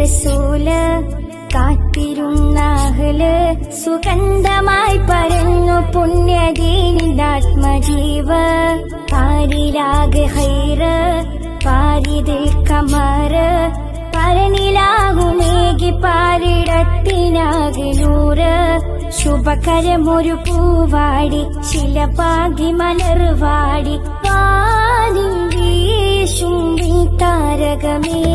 റസൂൽ കാത്തിരുന്നാഹൽ സുഗന്ധമായി പരന്നു പുണ്യദീനിതാത്മജീവ പാരിലാകെ ഹൈറ് പാരിതിൽ കമറ് പരനിലാകുമേകി പാരിടത്തിനാകെ നൂറ് ശുഭകരമൊരു പൂവാടി ശിലപാകി മലർവാടി. വാനിൽ വീശും താരകമേ.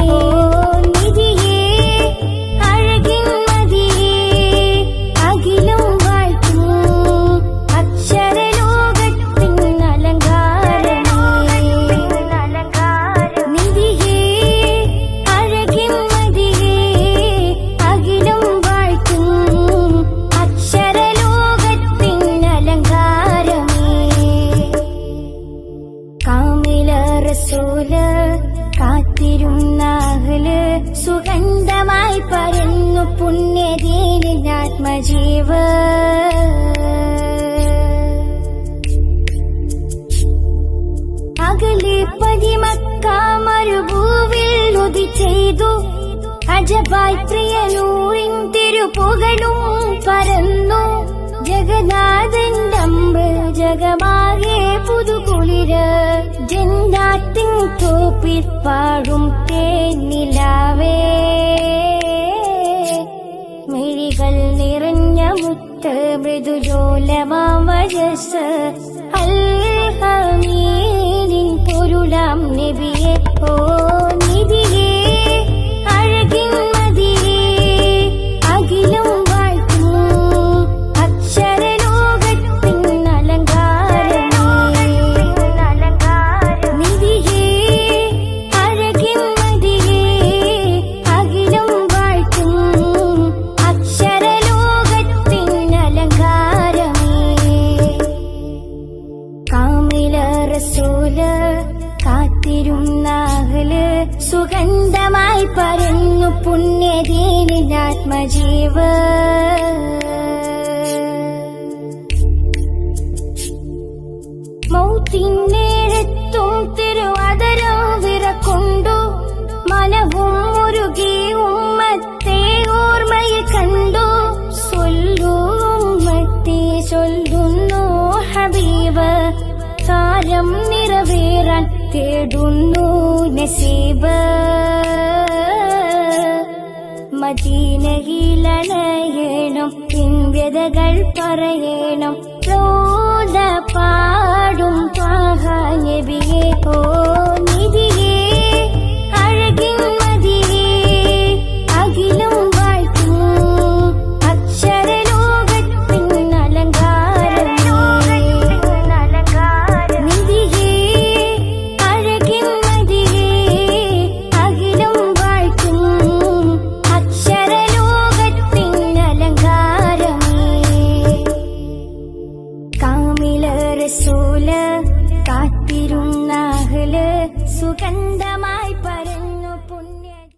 റസൂൽ കാത്തിരുന്നാഹൽ സുഗന്ധമായി പരന്നു പുണ്യദീനാത്മജീവ് അകലെ പതിമക്കാമരുഭൂവിൽ ഉതി പരന്നു. ജഗന്നാഥന്റെ തമ്പ് ജഗമാകെ പുതുകുളിര്. ജന്നാത്തിൻ തോപ്പിൽ പാഴും തേനിലാവേ. മിഴികൾ നിറഞ്ഞ മുത്ത് മൃദുലോലമാം വയസ്സ് അൽഹമീനിൻ സുഗന്ധമായി പരന്നു പുണ്യദീനാത്മജീവ് മൗത്തിനേരത്തും തിരുവതരം വിറക്കൊണ്ടു. മനവും മുരുകി ഉമ്മത്തെ ഓർമ്മയിൽ കണ്ടു. സൊല്ലു ഉമ്മത്തെ ചൊല്ലുന്നു ഹബീബ്. കാലം നിറവേറാൻ തേടുന്നു നസീബ്. മദീനയിലണയണം പിൻവ്യതകൾ പറയണം. റോദ പാടും പാഹാനബിയെ ഓ കാത്തിരുന്നാഹൽ സുഗന്ധമായി പറ